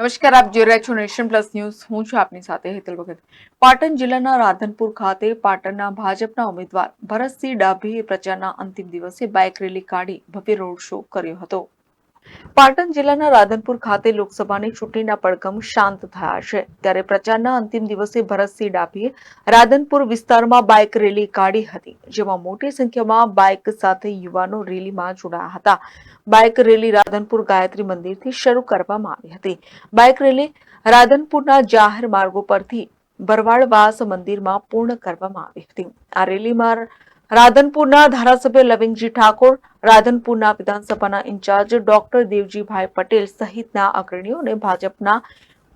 નમસ્કાર, આપ જોઈ રહ્યા છો નેશન પ્લસ ન્યૂઝ. હું છું આપની સાથે હેતલ ભગત. પાટણ જિલ્લાના રાધનપુર ખાતે પાટણના ભાજપના ઉમેદવાર ભરતસિંહ ડાભીએ પ્રચારના અંતિમ દિવસે બાઇક રેલી કાઢી ભવ્ય રોડ શો કર્યો હતો. પાટણ જિલ્લાના રાધનપુર ખાતે લોકસભાની ચૂંટણીના પડઘમ શાંત થયા છે. ત્યારે પ્રચારના અંતિમ દિવસે ભરતસિંહ ડાભીએ રાધનપુર વિસ્તારમાં બાઇક રેલી કાઢી હતી, જેમાં મોટી સંખ્યામાં બાઇક સાથે યુવાનો રેલીમાં જોડાયા હતા. બાઇક રેલી રાધનપુર ગાયત્રી મંદિરથી શરૂ કરવામાં આવી હતી. બાઇક રેલી રાધનપુરના જાહેર માર્ગો પરથી ભરવાડવાસ મંદિરમાં પૂર્ણ કરવામાં આવી હતી. આ રેલીમાં રાધનપુરના ધારાસભ્ય લવિંગજી ઠાકોર, રાધનપુરના વિધાનસભાના ઇન્ચાર્જ ડોક્ટર દેવજીભાઈ પટેલ સહિતના અગ્રણીઓને ભાજપના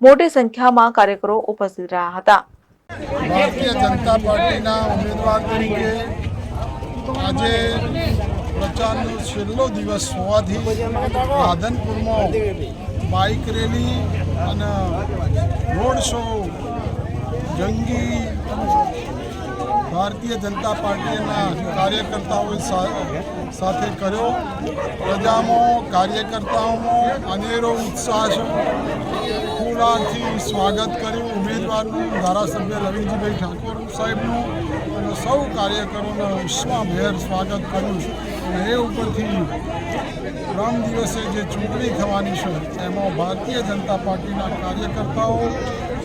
મોટી સંખ્યામાં કાર્યકરો ઉપસ્થિત રહ્યા હતા. ભારતીય જનતા પાર્ટીના ઉમેદવાર તરીકે આજે પ્રચારનો છેલ્લો દિવસ હોવાથી રાધનપુરમાં બાઇક રેલી અને રોડ શો, જંગી ભારતીય જનતા પાર્ટીના કાર્યકર્તાઓએ સા- સાથે કર્યો. પ્રજામાં કાર્યકર્તાઓમાં અનેરો ઉત્સાહ છે. ફૂલાથી સ્વાગત કર્યું ઉમેદવારનું ધારાસભ્ય રવિન્દ્રભાઈ ઠાકોર સાહેબનું અને સૌ કાર્યકરોને ઉષ્માભેર સ્વાગત કર્યું અને એ ઉપરથી ત્રણ દિવસે જે ચૂંટણી થવાની છે, એમાં ભારતીય જનતા પાર્ટીના કાર્યકર્તાઓ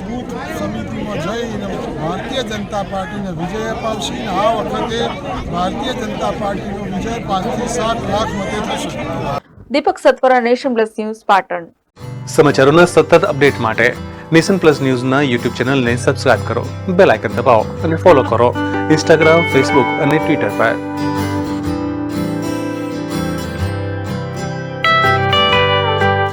બૂથ સમિતિમાં જઈને ભારતીય જનતા પાર્ટીને વિજય અપાવશે અને આ વખતે ભારતીય જનતા પાર્ટીનો વિજય પાંચથી સાત લાખ મતે થશે. Deepak Satvara nation plus news Patan. સમાચારોના સતત અપડેટ માટે નેશન પ્લસ ન્યૂઝના યુટ્યુબ ચેનલને સબસ્ક્રાઇબ કરો બેલ આઇકન દબાવો અને ફોલો કરો. ઇન્સ્ટાગ્રામ ફેસબુક અને ટ્વિટર પર.